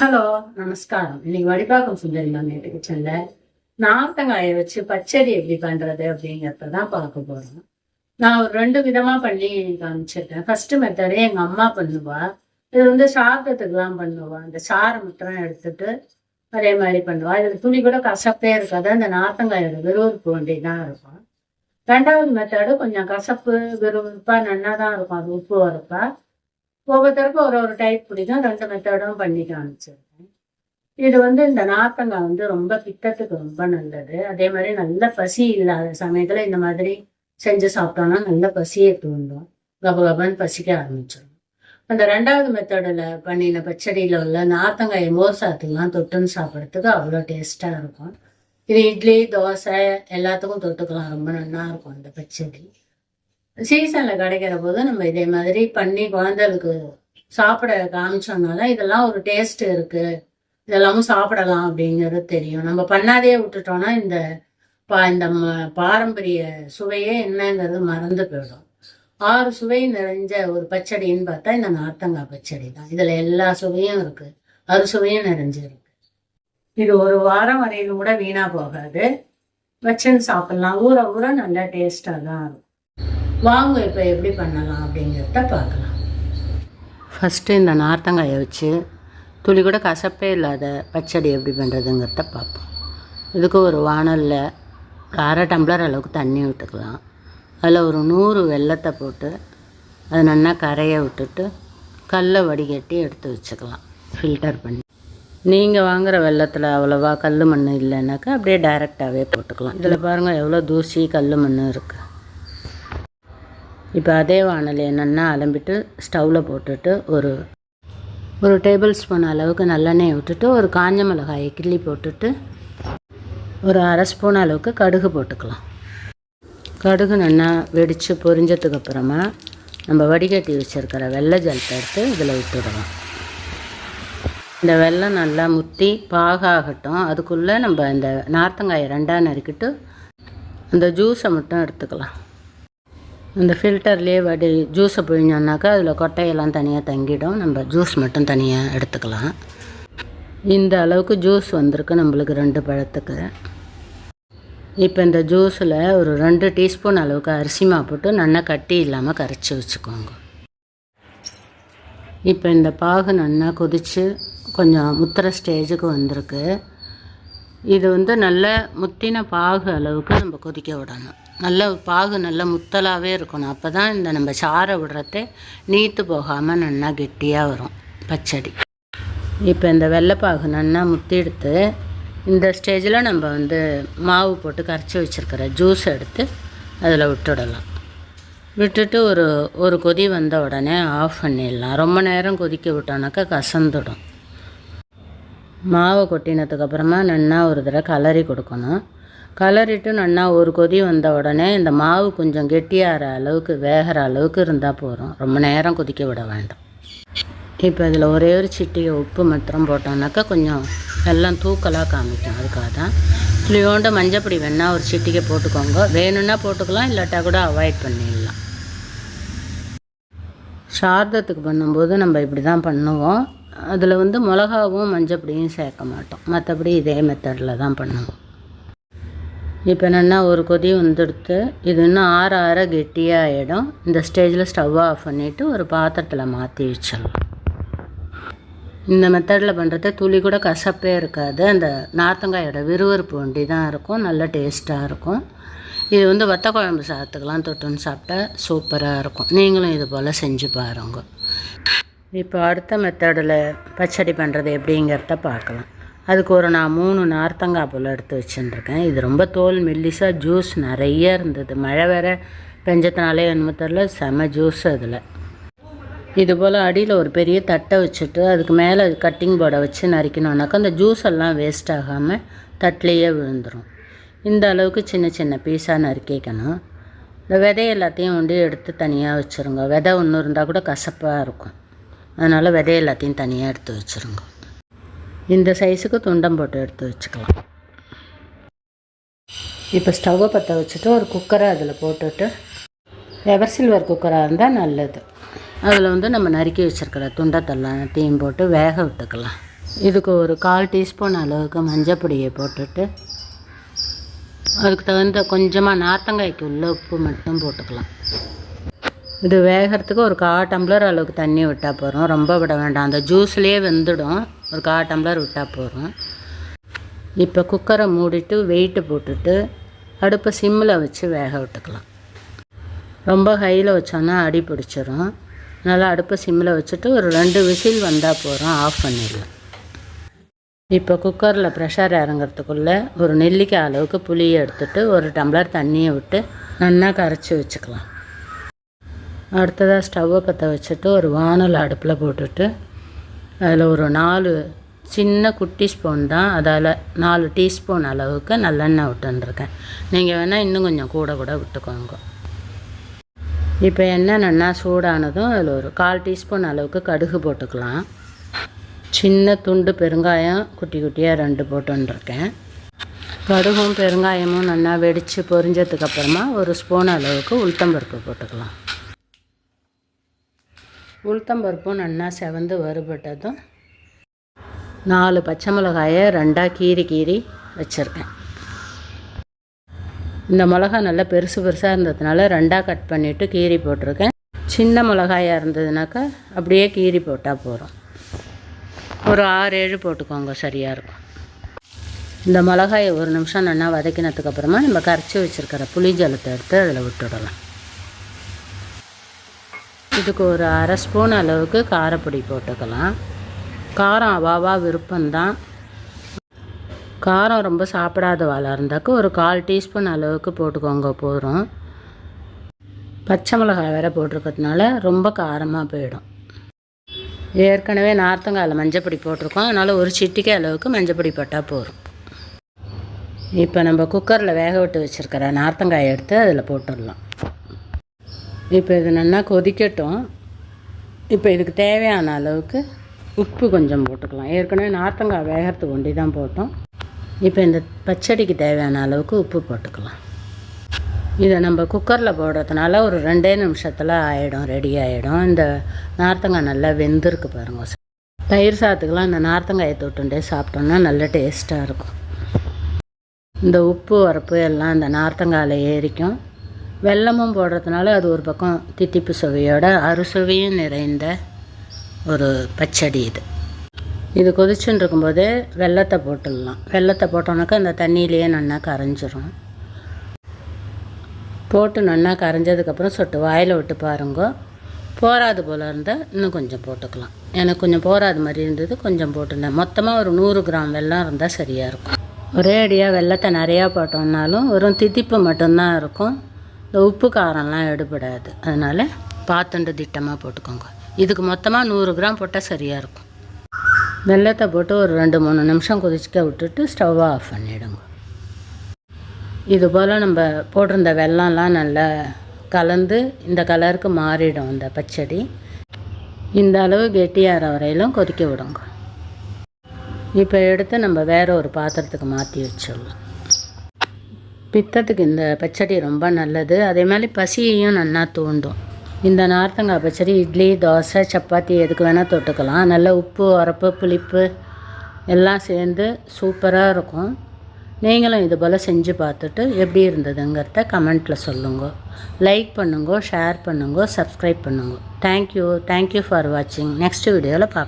Hello நமஸ்காரம். இன்னைக்கு வடிபாக்கம் சுந்தரி ma'am வீட்டுக்கு செல்ல. நார்த்தங்காயை வச்சு பச்சடி எப்படி பண்றது அப்படிங்கறத தான் பார்க்க போறோம். நான் ஒரு ரெண்டு விதமா பண்ணி காமிச்சிருக்கேன். ஃபர்ஸ்ட் மெத்தடே எங்க அம்மா பண்ணுவா. இது வந்து சாதத்துக்குலாம் பண்ணுவா. அந்த சாரை மட்டும் எடுத்துட்டு அதே மாதிரி பண்ணுவா. இதுல துணி கூட கசப்பே இருக்காது. அந்த நார்த்தங்காயோட விறுவிறுப்பு வண்டி தான் இருக்கும். ரெண்டாவது மெத்தடு கொஞ்சம் கசப்பு விறுவிறுப்பா நன்னா தான் இருக்கும். அது உப்பு வரப்பா ஒவ்வொருத்தருக்கும் ஒரு ஒரு டைப் பிடிக்கும் ரெண்டு மெத்தடும் பண்ணி காமிச்சிருக்கேன். இது வந்து இந்த நார்த்தங்காய் வந்து ரொம்ப பித்தத்துக்கு ரொம்ப நல்லது. அதே மாதிரி நல்ல பசி இல்லாத சமயத்தில் இந்த மாதிரி செஞ்சு சாப்பிட்டோம்னா நல்ல பசியை தூண்டும். கபகபன்னு பசிக்க ஆரம்பிச்சிடும் அந்த ரெண்டாவது மெத்தடில் பண்ணின பச்சடியில் உள்ள நார்த்தங்காயை மோர் சாத்துக்கெல்லாம் தொட்டுன்னு சாப்பிட்றதுக்கு அவ்வளோ டேஸ்ட்டாக இருக்கும். இது இட்லி தோசை எல்லாத்துக்கும் தொட்டுக்கலாம். ரொம்ப நல்லா இருக்கும் அந்த பச்சடி. சீசனில் கிடைக்கிற போது நம்ம இதே மாதிரி பண்ணி குழந்தைகளுக்கு சாப்பிட காமிச்சோம்னால இதெல்லாம் ஒரு டேஸ்ட் இருக்கு. இதெல்லாமும் சாப்பிடலாம் அப்படிங்கிறது தெரியும். நம்ம பண்ணாதே விட்டுட்டோம்னா இந்த பா இந்த ம- பாரம்பரிய சுவையே என்னங்கிறது மறந்து போயிடும். ஆறு சுவை நிறைஞ்ச ஒரு பச்சடின்னு பார்த்தா இந்த நார்த்தங்காய் பச்சடி தான். இதில் எல்லா சுவையும் இருக்கு. அறுசுவையும் நிறைஞ்சிருக்கு. இது ஒரு வாரம் வரையிலும் கூட வீணாக போகாது. வச்சுன்னு சாப்பிட்லாம். ஊற ஊற நல்லா டேஸ்டாக தான் இருக்கும். வாங்க இப்போ எப்படி பண்ணலாம் அப்படிங்கிறத பார்க்கலாம். ஃபஸ்ட்டு இந்த நார்த்தங்காயை வச்சு துளி கூட கசப்பே இல்லாத பச்சடி எப்படி பண்ணுறதுங்கிறத பார்ப்போம். இதுக்கு ஒரு வாணலில் அரை டம்ளர் அளவுக்கு தண்ணி விட்டுக்கலாம். அதில் ஒரு நூறு வெல்லத்தை போட்டு அது நல்லா கரையை விட்டுட்டு கல்லை வடிகட்டி எடுத்து வச்சுக்கலாம். ஃபில்டர் பண்ணி. நீங்கள் வாங்குகிற வெள்ளத்தில் அவ்வளோவா கல் மண் இல்லைன்னாக்கா அப்படியே டைரெக்டாகவே போட்டுக்கலாம். இதில் பாருங்கள் எவ்வளோ தூசி கல் மண் இருக்குது இப்போ அதே வானல் என்னென்னா அலம்பிட்டு ஸ்டவ்வில் போட்டுட்டு ஒரு ஒரு டேபிள் ஸ்பூன் அளவுக்கு நல்லெண்ணெய் விட்டுட்டு ஒரு காஞ்ச மிளகாயை கிள்ளி போட்டுட்டு ஒரு அரை ஸ்பூன் அளவுக்கு கடுகு போட்டுக்கலாம். கடுகு நல்லா வெடித்து பொரிஞ்சதுக்கு அப்புறமா நம்ம வடிகட்டி வச்சுருக்கிற வெள்ளை ஜலத்தை எடுத்து இதில் விட்டுடலாம். இந்த வெள்ளம் நல்லா முத்தி பாகாகட்டும். அதுக்குள்ளே நம்ம இந்த நார்த்தங்காயை ரெண்டாக நறுக்கிட்டு அந்த ஜூஸை மட்டும் எடுத்துக்கலாம். இந்த ஃபில்டர்லேயே வடி ஜூஸை பிழிஞ்சோம்னாக்கா அதில் கொட்டையெல்லாம் தனியாக தங்கிடும். நம்ம ஜூஸ் மட்டும் தனியாக எடுத்துக்கலாம். இந்த அளவுக்கு ஜூஸ் வந்திருக்கு நம்மளுக்கு ரெண்டு பழத்துக்கு. இப்போ இந்த ஜூஸில் ஒரு ரெண்டு டீஸ்பூன் அளவுக்கு அரிசி மா போட்டு நல்லா கட்டி இல்லாமல் கரைச்சி வச்சுக்கோங்க. இப்போ இந்த பாகு நல்லா கொதித்து கொஞ்சம் முத்துற ஸ்டேஜுக்கு வந்திருக்கு. இது வந்து நல்ல முத்தின பாகு அளவுக்கு நம்ம கொதிக்க விடணும். நல்ல பாகு நல்ல முத்தலாகவே இருக்கணும். அப்போ தான் இந்த நம்ம சாரை விடுறதே நீத்து போகாமல் நல்லா கெட்டியாக வரும் பச்சடி. இப்போ இந்த வெள்ளைப்பாகு நல்லா முத்தி எடுத்து இந்த ஸ்டேஜில் நம்ம வந்து மாவு போட்டு கரைச்சி வச்சுருக்கிற ஜூஸ் எடுத்து அதில் விட்டுடலாம். விட்டுட்டு ஒரு ஒரு கொதி வந்த உடனே ஆஃப் பண்ணிடலாம். ரொம்ப நேரம் கொதிக்க விட்டோன்னாக்கா கசந்துடும். மாவை கொட்டினதுக்கப்புறமா நல்லா ஒரு தடவை கலரி கொடுக்கணும். கலரிட்டு நல்லா ஒரு கொதி வந்த உடனே இந்த மாவு கொஞ்சம் கெட்டியாகிற அளவுக்கு வேகிற அளவுக்கு இருந்தால் போதும். ரொம்ப நேரம் கொதிக்க விட வேண்டாம். இப்போ இதில் ஒரே ஒரு சிட்டிகை உப்பு மாத்திரம் போட்டோம்னாக்கா கொஞ்சம் எல்லாம் தூக்கலாக காமிக்கும். அதுக்காக தான் புளியோண்டு மஞ்சப்பொடி வேணால் ஒரு சிட்டிக்கை போட்டுக்கோங்க. வேணும்னா போட்டுக்கலாம் இல்லாட்டா கூட அவாய்ட் பண்ணிடலாம். சார்தத்துக்கு பண்ணும்போது நம்ம இப்படி தான் பண்ணுவோம். அதில் வந்து மிளகாவும் மஞ்சப்பொடியும் சேர்க்க மாட்டோம். மற்றபடி இதே மெத்தடில் தான் பண்ணுவோம். இப்போ என்னென்னா ஒரு கொதி வந்துடுத்து இது இன்னும் ஆற ஆற கெட்டியாக ஆகிடும் இந்த ஸ்டேஜில் ஸ்டவ் ஆஃப் பண்ணிவிட்டு ஒரு பாத்திரத்தில் மாற்றி வச்சிடலாம். இந்த மெத்தடில் பண்ணுறது துளி கூட கசப்பே இருக்காது. அந்த நார்த்தங்காயோட விறுவிறுப்பு வண்டி தான் இருக்கும். நல்ல டேஸ்ட்டாக இருக்கும். இது வந்து வத்த குழம்பு சாத்துக்கெலாம் தொட்டுன்னு சாப்பிட்டா சூப்பராக இருக்கும். நீங்களும் இது போல் செஞ்சு பாருங்க. இப்போ அடுத்த மெத்தடில் பச்சடி பண்ணுறது எப்படிங்கிறத பார்க்கலாம். அதுக்கு ஒரு நான் மூணு நார்த்தங்காய் போல் எடுத்து வச்சுட்டுருக்கேன் இது ரொம்ப தோல் மெல்லிசாக ஜூஸ் நிறைய இருந்தது. மழை வேற பெஞ்சத்தினாலே என்னமோ தெரில செம ஜூஸ் அதில். இது போல் அடியில் ஒரு பெரிய தட்டை வச்சுட்டு அதுக்கு மேலே கட்டிங் போர்டை வச்சு நறுக்கணுன்னாக்கா அந்த ஜூஸ் எல்லாம் வேஸ்ட் ஆகாமல் தட்டிலேயே விழுந்துடும் இந்த அளவுக்கு சின்ன சின்ன பீஸாக நறுக்கிக்கணும். இந்த விதை எல்லாத்தையும் வந்து எடுத்து தனியாக வச்சுருங்க. விதை ஒன்று இருந்தால் கூட கசப்பாக இருக்கும். அதனால் விதை எல்லாத்தையும் தனியாக எடுத்து வச்சுருங்க. இந்த சைஸுக்கு துண்டம் போட்டு எடுத்து வச்சுக்கலாம். இப்போ ஸ்டவ்வை பற்ற வச்சுட்டு ஒரு குக்கரை அதில் போட்டுட்டு எவர் சில்வர் குக்கராக இருந்தால் நல்லது. அதில் வந்து நம்ம நறுக்கி வச்சுருக்கிற துண்டத்தெல்லாம் தீம் போட்டு வேக விட்டுக்கலாம். இதுக்கு ஒரு கால் டீஸ்பூன் அளவுக்கு மஞ்சப்பொடியை போட்டுட்டு அதுக்கு தகுந்த கொஞ்சமாக நார்த்தங்காய்க்கு உள்ள உப்பு மட்டும் போட்டுக்கலாம். இது வேகிறதுக்கு ஒரு கால் டம்ளர் அளவுக்கு தண்ணி விட்டால் போதும். ரொம்ப விட வேண்டாம். அந்த ஜூஸ்லேயே வெந்துடும். ஒரு கால் டம்ளர் விட்டால் போதும். இப்போ குக்கரை மூடிட்டு வெயிட்டு போட்டுட்டு அடுப்பை சிம்மில் வச்சு வேக விட்டுக்கலாம். ரொம்ப ஹையில் வச்சோன்னா அடி பிடிச்சிரும். நல்லா அடுப்பை சிம்மில் வச்சுட்டு ஒரு ரெண்டு விசில் வந்தால் போகிறோம் ஆஃப் பண்ணிடலாம். இப்போ குக்கரில் ப்ரெஷர் இறங்குறதுக்குள்ளே ஒரு நெல்லிக்காய் அளவுக்கு புளியை எடுத்துட்டு ஒரு டம்ளர் தண்ணியை விட்டு நல்லா கரைச்சி வச்சுக்கலாம். அடுத்ததாக ஸ்டவ்வை பற்ற வச்சுட்டு ஒரு வானல் அடுப்பில் போட்டுட்டு அதில் ஒரு நாலு சின்ன குட்டி ஸ்பூன் தான் அதால் நாலு டீஸ்பூன் அளவுக்கு நல்லெண்ணெய் விட்டுருக்கேன் நீங்கள் வேணால் இன்னும் கொஞ்சம் கூட கூட விட்டுக்கோங்க. இப்போ எண்ணெய் நல்லா சூடானதும் அதில் ஒரு கால் டீஸ்பூன் அளவுக்கு கடுகு போட்டுக்கலாம். சின்ன துண்டு பெருங்காயம் குட்டி குட்டியாக ரெண்டு போட்டுருக்கேன் கடுகும் பெருங்காயமும் நல்லா வெடித்து பொரிஞ்சதுக்கப்புறமா ஒரு ஸ்பூன் அளவுக்கு உளுத்தம்பருப்பு போட்டுக்கலாம். உளுத்தம்பருப்பும் நல்லா செவந்து வறுபட்டதும் நாலு பச்சை மிளகாயை ரெண்டாக கீறி கீறி வச்சுருக்கேன். இந்த மிளகா நல்லா பெருசு பெருசாக இருந்ததுனால ரெண்டாக கட் பண்ணிவிட்டு கீறி போட்டிருக்கேன். சின்ன மிளகாயாக இருந்ததுனாக்கா அப்படியே கீறி போட்டால் போகிறோம் ஒரு ஆறு ஏழு போட்டுக்கோங்க சரியாக இருக்கும். இந்த மிளகாயை ஒரு நிமிஷம் நல்லா வதக்கினதுக்கப்புறமா நம்ம கரைச்சி வச்சுருக்கிற புளி ஜலத்தை எடுத்து அதில் விட்டுடலாம். இதுக்கு ஒரு அரை ஸ்பூன் அளவுக்கு காரப்பொடி போட்டுக்கலாம். காரம் அவாவா விருப்பம்தான். காரம் ரொம்ப சாப்பிடாத வாழை இருந்தாக்க ஒரு கால் டீஸ்பூன் அளவுக்கு போட்டுக்கோங்க போதும். பச்சை மிளகாய் வேற போட்டிருக்கிறதுனால ரொம்ப காரமாக போயிடும். ஏற்கனவே நார்த்தங்காயில் மஞ்சப்பொடி போட்டிருக்கோம். அதனால் ஒரு சிட்டிக்கை அளவுக்கு மஞ்சப்பொடி போட்டால் போதும். இப்போ நம்ம குக்கரில் வேக விட்டு வச்சுருக்கிற நார்த்தங்காயை எடுத்து அதில் போட்டுடலாம். இப்போ இது நல்லா கொதிக்கட்டும். இப்போ இதுக்கு தேவையான அளவுக்கு உப்பு கொஞ்சம் போட்டுக்கலாம். ஏற்கனவே நார்த்தங்காய் வேகிறதுக்கு ஒண்டி தான் போட்டோம். இப்போ இந்த பச்சடிக்கு தேவையான அளவுக்கு உப்பு போட்டுக்கலாம். இதை நம்ம குக்கரில் போடுறதுனால ஒரு ரெண்டே நிமிஷத்தில் ஆகிடும் ரெடி ஆகிடும் இந்த நார்த்தங்காய் நல்லா வெந்திருக்கு பாருங்க. தயிர் சாத்துக்கெலாம் இந்த நார்த்தங்காயை தொட்டுண்டே சாப்பிட்டோம்னா நல்ல டேஸ்ட்டாக இருக்கும். இந்த உப்பு வரப்பு எல்லாம் இந்த நார்த்தங்காயில் ஏறிக்கும். வெல்லமும் போடுறதுனால அது ஒரு பக்கம் தித்திப்பு சுவையோட அறுசுவையும் நிறைந்த ஒரு பச்சடி இது. இது கொதிச்சுன்னு இருக்கும்போது வெள்ளத்தை போட்டுடலாம். வெள்ளத்தை போட்டோன்னாக்கா அந்த தண்ணியிலேயே நல்லா கரைஞ்சிரும். போட்டு நல்லா கரைஞ்சதுக்கப்புறம் சொட்டு வாயில் விட்டு பாருங்க. போராது போல் இருந்தால் இன்னும் கொஞ்சம் போட்டுக்கலாம். எனக்கு கொஞ்சம் போராது மாதிரி இருந்தது கொஞ்சம் போட்டுருந்தேன். மொத்தமாக ஒரு நூறு கிராம் வெள்ளம் இருந்தால் சரியாக இருக்கும். ஒரே அடியாக வெள்ளத்தை நிறையா போட்டோம்னாலும் வெறும் தித்திப்பு மட்டும்தான் இருக்கும். இந்த உப்பு காரம்லாம் எடுபடாது. அதனால் பார்த்துண்டு திட்டமாக போட்டுக்கோங்க. இதுக்கு மொத்தமாக நூறு கிராம் போட்டால் சரியாக இருக்கும். வெள்ளத்தை போட்டு ஒரு ரெண்டு மூணு நிமிஷம் கொதிச்சிக்க விட்டுட்டு ஸ்டவ்வை ஆஃப் பண்ணிவிடுங்க இது போல் நம்ம போட்டிருந்த வெள்ளம்லாம் நல்லா கலந்து இந்த கலருக்கு மாறிடும் இந்த பச்சடி. இந்த அளவு கெட்டியாகிற வரையிலும் கொதிக்க விடுங்க. இப்போ எடுத்து நம்ம வேற ஒரு பாத்திரத்துக்கு மாற்றி வச்சிடலாம். பித்தத்துக்கு இந்த பச்சடி ரொம்ப நல்லது. அதே மாதிரி பசியையும் நல்லா தூண்டும். இந்த நார்த்தங்காய் பச்சடி இட்லி தோசை சப்பாத்தி எதுக்கு வேணால் தொட்டுக்கலாம். நல்ல உப்பு உரப்பு புளிப்பு எல்லாம் சேர்ந்து சூப்பராக இருக்கும். நீங்களும் இது போல் செஞ்சு பார்த்துட்டு எப்படி இருந்ததுங்கிறத கமெண்ட்டில் சொல்லுங்க. லைக் பண்ணுங்க ஷேர் பண்ணுங்க சப்ஸ்கிரைப் பண்ணுங்க. Thank you thank you for வாட்சிங் நெக்ஸ்ட் வீடியோவில் பார்க்கலாம்